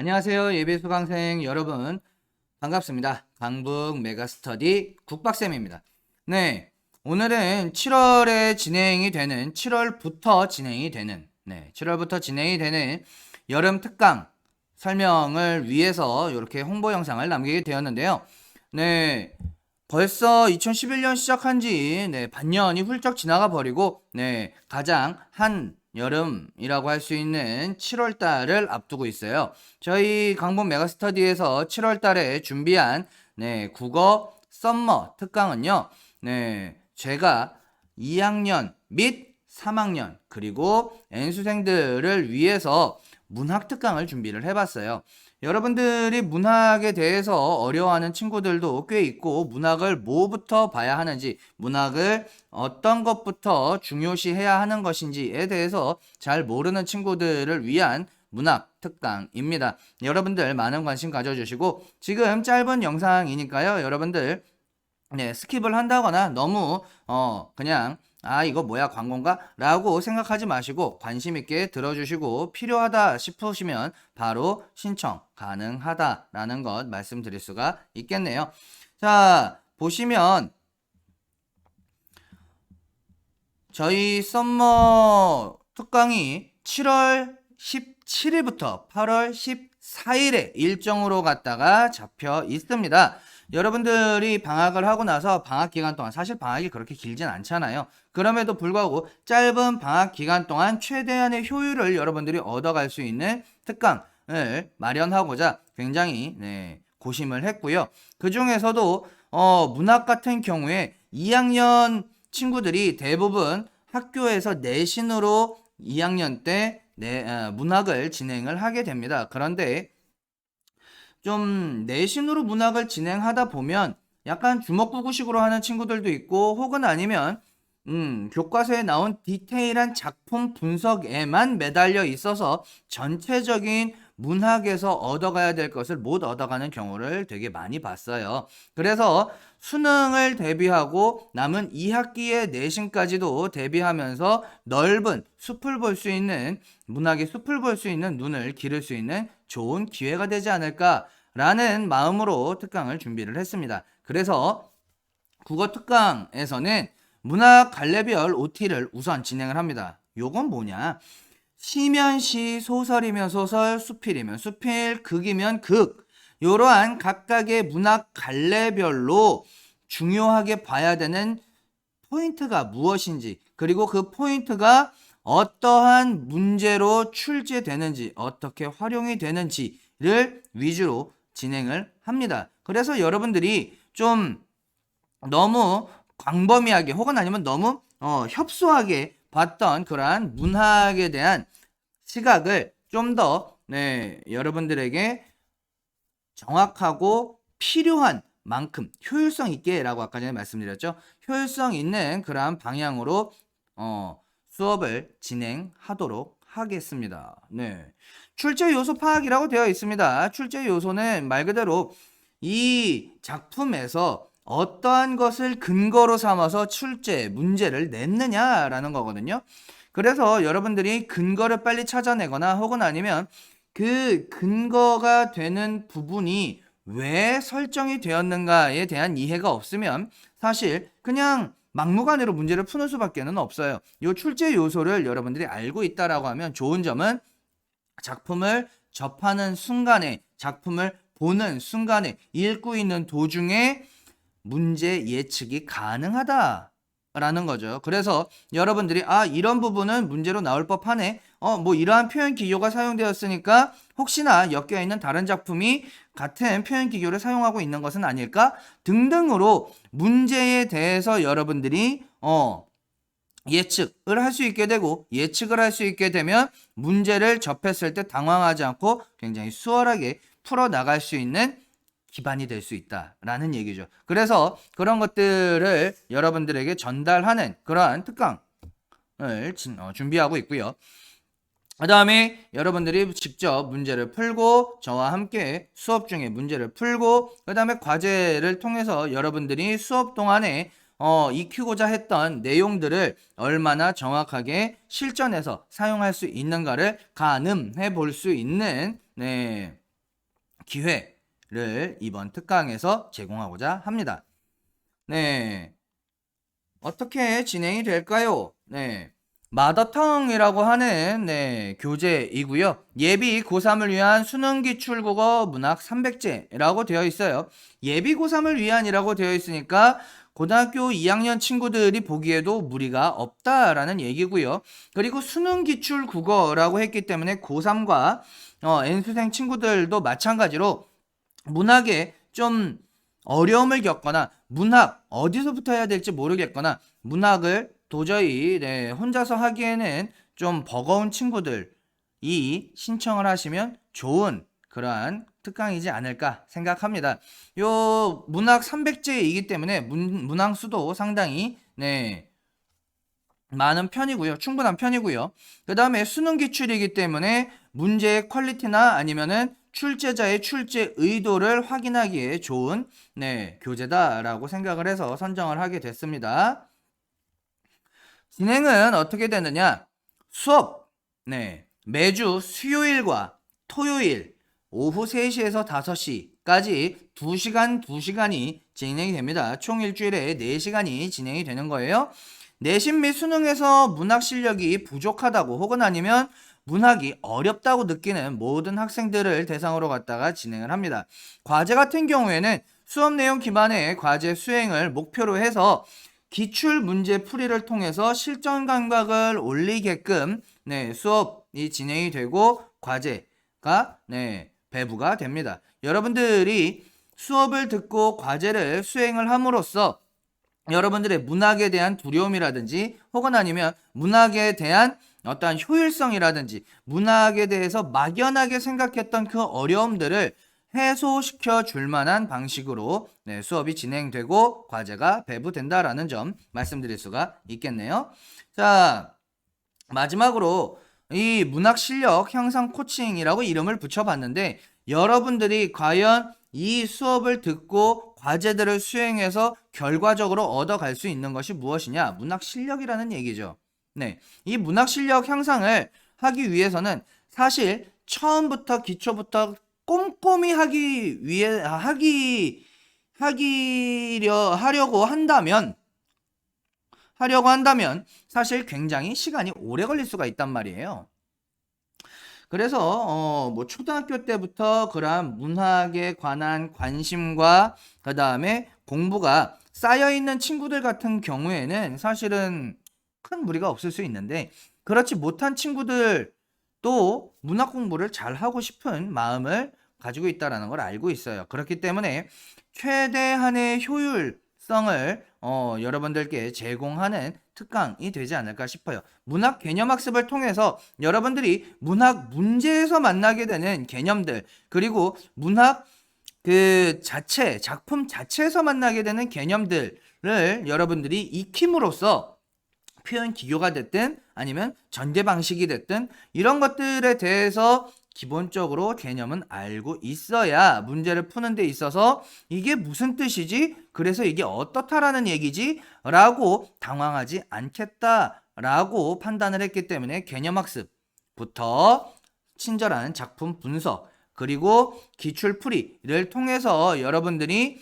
안녕하세요. 예비 수강생 여러분. 반갑습니다. 강북 메가스터디 국박쌤입니다. 네. 오늘은 7월에 진행이 되는, 7월부터 진행이 되는, 네. 7월부터 진행이 되는 여름 특강 설명을 위해서 이렇게 홍보 영상을 남기게 되었는데요. 네. 벌써 2011년 시작한 지 네, 반년이 훌쩍 지나가 버리고 네, 가장 한 여름이라고 할 수 있는 7월 달을 앞두고 있어요. 저희 강북 메가스터디에서 7월 달에 준비한 네, 국어 썸머 특강은요. 네, 제가 2학년 및 3학년 그리고 N수생들을 위해서 문학 특강을 준비를 해봤어요. 여러분들이 문학에 대해서 어려워하는 친구들도 꽤 있고 문학을 뭐부터 봐야 하는지 문학을 어떤 것부터 중요시해야 하는 것인지에 대해서 잘 모르는 친구들을 위한 문학 특강입니다. 여러분들 많은 관심 가져주시고 지금 짧은 영상이니까요. 여러분들 네, 스킵을 한다거나 너무 어 그냥 아 이거 뭐야 광고인가? 라고 생각하지 마시고 관심 있게 들어주시고 필요하다 싶으시면 바로 신청 가능하다라는 것 말씀드릴 수가 있겠네요. 자 보시면 저희 썸머 특강이 7월 17일부터 8월 14일에 일정으로 갔다가 잡혀 있습니다. 여러분들이 방학을 하고 나서 방학 기간 동안 사실 방학이 그렇게 길진 않잖아요. 그럼에도 불구하고 짧은 방학 기간 동안 최대한의 효율을 여러분들이 얻어갈 수 있는 특강을 마련하고자 굉장히 네, 고심을 했고요. 그 중에서도 어, 문학 같은 경우에 2학년 친구들이 대부분 학교에서 내신으로 2학년 때 네, 어, 문학을 진행을 하게 됩니다. 그런데 좀 내신으로 문학을 진행하다 보면 약간 주먹구구식으로 하는 친구들도 있고 혹은 아니면 음, 교과서에 나온 디테일한 작품 분석에만 매달려 있어서 전체적인 문학에서 얻어가야 될 것을 못 얻어가는 경우를 되게 많이 봤어요. 그래서 수능을 대비하고 남은 2학기의 내신까지도 대비하면서 넓은 숲을 볼 수 있는 문학의 숲을 볼 수 있는 눈을 기를 수 있는 좋은 기회가 되지 않을까라는 마음으로 특강을 준비를 했습니다. 그래서 국어 특강에서는 문학 갈래별 OT를 우선 진행을 합니다. 요건 뭐냐? 시면 시, 소설이면 소설, 수필이면 수필, 극이면 극. 이러한 각각의 문학 갈래별로 중요하게 봐야 되는 포인트가 무엇인지, 그리고 그 포인트가 어떠한 문제로 출제되는지, 어떻게 활용이 되는지를 위주로 진행을 합니다. 그래서 여러분들이 좀 너무 광범위하게 혹은 아니면 너무 어, 협소하게 봤던 그러한 문학에 대한 시각을 좀더 네, 여러분들에게 정확하고 필요한 만큼 효율성 있게라고 아까 전에 말씀드렸죠. 효율성 있는 그러한 방향으로 어, 수업을 진행하도록 하겠습니다. 네. 출제 요소 파악이라고 되어 있습니다. 출제 요소는 말 그대로 이 작품에서 어떠한 것을 근거로 삼아서 출제 문제를 냈느냐라는 거거든요. 그래서 여러분들이 근거를 빨리 찾아내거나 혹은 아니면 그 근거가 되는 부분이 왜 설정이 되었는가에 대한 이해가 없으면 사실 그냥 막무가내로 문제를 푸는 수밖에는 없어요. 이 출제 요소를 여러분들이 알고 있다라고 하면 좋은 점은 작품을 접하는 순간에 작품을 보는 순간에 읽고 있는 도중에 문제 예측이 가능하다. 라는 거죠. 그래서 여러분들이 아 이런 부분은 문제로 나올 법하네. 어 뭐 이러한 표현 기교가 사용되었으니까 혹시나 엮여 있는 다른 작품이 같은 표현 기교를 사용하고 있는 것은 아닐까 등등으로 문제에 대해서 여러분들이 어 예측을 할 수 있게 되고 예측을 할 수 있게 되면 문제를 접했을 때 당황하지 않고 굉장히 수월하게 풀어 나갈 수 있는 기반이 될 수 있다라는 얘기죠. 그래서 그런 것들을 여러분들에게 전달하는 그러한 특강을 진- 어, 준비하고 있고요. 그 다음에 여러분들이 직접 문제를 풀고 저와 함께 수업 중에 문제를 풀고 그 다음에 과제를 통해서 여러분들이 수업 동안에 어, 익히고자 했던 내용들을 얼마나 정확하게 실전에서 사용할 수 있는가를 가늠해 볼 수 있는 네, 기회 를 이번 특강에서 제공하고자 합니다. 네. 어떻게 진행이 될까요? 네. 마더텅이라고 하는 네, 교재이고요. 예비 고3을 위한 수능 기출 국어 문학 300제라고 되어 있어요. 예비 고3을 위한이라고 되어 있으니까 고등학교 2학년 친구들이 보기에도 무리가 없다라는 얘기고요. 그리고 수능 기출 국어라고 했기 때문에 고3과 어, N수생 친구들도 마찬가지로 문학에 좀 어려움을 겪거나 문학 어디서부터 해야 될지 모르겠거나 문학을 도저히 네, 혼자서 하기에는 좀 버거운 친구들이 신청을 하시면 좋은 그러한 특강이지 않을까 생각합니다. 요 문학 300제이기 때문에 문, 문항 수도 상당히 네 많은 편이고요. 충분한 편이고요. 그 다음에 수능 기출이기 때문에 문제의 퀄리티나 아니면은 출제자의 출제 의도를 확인하기에 좋은 네, 교재다라고 생각을 해서 선정을 하게 됐습니다. 진행은 어떻게 되느냐? 수업 네, 매주 수요일과 토요일 오후 3시에서 5시까지 2시간 2시간이 진행이 됩니다. 총 일주일에 4시간이 진행이 되는 거예요. 내신 및 수능에서 문학 실력이 부족하다고 혹은 아니면 문학이 어렵다고 느끼는 모든 학생들을 대상으로 갖다가 진행을 합니다. 과제 같은 경우에는 수업 내용 기반의 과제 수행을 목표로 해서 기출 문제 풀이를 통해서 실전 감각을 올리게끔 네, 수업이 진행이 되고 과제가 네, 배부가 됩니다. 여러분들이 수업을 듣고 과제를 수행을 함으로써 여러분들의 문학에 대한 두려움이라든지 혹은 아니면 문학에 대한 어떠한 효율성이라든지 문학에 대해서 막연하게 생각했던 그 어려움들을 해소시켜 줄 만한 방식으로 네, 수업이 진행되고 과제가 배부된다라는 점 말씀드릴 수가 있겠네요. 자, 마지막으로 이 문학 실력 향상 코칭이라고 이름을 붙여봤는데 여러분들이 과연 이 수업을 듣고 과제들을 수행해서 결과적으로 얻어갈 수 있는 것이 무엇이냐? 문학 실력이라는 얘기죠. 네. 이 문학 실력 향상을 하기 위해서는 사실 처음부터 기초부터 꼼꼼히 하기 위해 하기 하기려 하려고 한다면 하려고 한다면 사실 굉장히 시간이 오래 걸릴 수가 있단 말이에요. 그래서 어, 뭐 초등학교 때부터 그러한 문학에 관한 관심과 그 다음에 공부가 쌓여 있는 친구들 같은 경우에는 사실은 큰 무리가 없을 수 있는데 그렇지 못한 친구들도 문학 공부를 잘 하고 싶은 마음을 가지고 있다라는 걸 알고 있어요. 그렇기 때문에 최대한의 효율성을 어, 여러분들께 제공하는 특강이 되지 않을까 싶어요. 문학 개념 학습을 통해서 여러분들이 문학 문제에서 만나게 되는 개념들 그리고 문학 그 자체 작품 자체에서 만나게 되는 개념들을 여러분들이 익힘으로써 표현 기교가 됐든 아니면 전개 방식이 됐든 이런 것들에 대해서 기본적으로 개념은 알고 있어야 문제를 푸는 데 있어서 이게 무슨 뜻이지? 그래서 이게 어떻다라는 얘기지? 라고 당황하지 않겠다 라고 판단을 했기 때문에 개념 학습부터 친절한 작품 분석 그리고 기출풀이를 통해서 여러분들이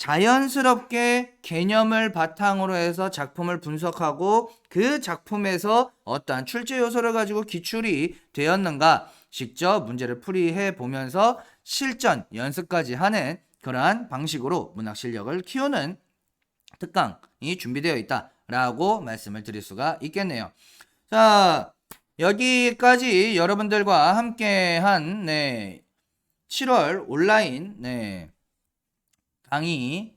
자연스럽게 개념을 바탕으로 해서 작품을 분석하고 그 작품에서 어떠한 출제 요소를 가지고 기출이 되었는가 직접 문제를 풀이해 보면서 실전 연습까지 하는 그러한 방식으로 문학 실력을 키우는 특강이 준비되어 있다라고 말씀을 드릴 수가 있겠네요. 자, 여기까지 여러분들과 함께 한 네, 7월 온라인 네, 강의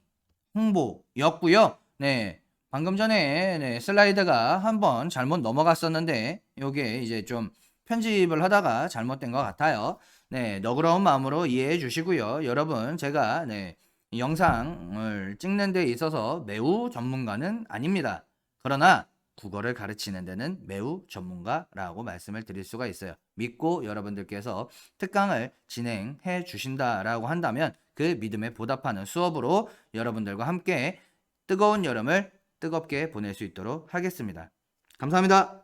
홍보였고요. 네. 방금 전에 네, 슬라이드가 한번 잘못 넘어갔었는데 요게 이제 좀 편집을 하다가 잘못된 것 같아요. 네, 너그러운 마음으로 이해해 주시고요. 여러분, 제가 네, 영상을 찍는 데 있어서 매우 전문가는 아닙니다. 그러나 국어를 가르치는 데는 매우 전문가라고 말씀을 드릴 수가 있어요. 믿고 여러분들께서 특강을 진행해 주신다라고 한다면 그 믿음에 보답하는 수업으로 여러분들과 함께 뜨거운 여름을 뜨겁게 보낼 수 있도록 하겠습니다. 감사합니다.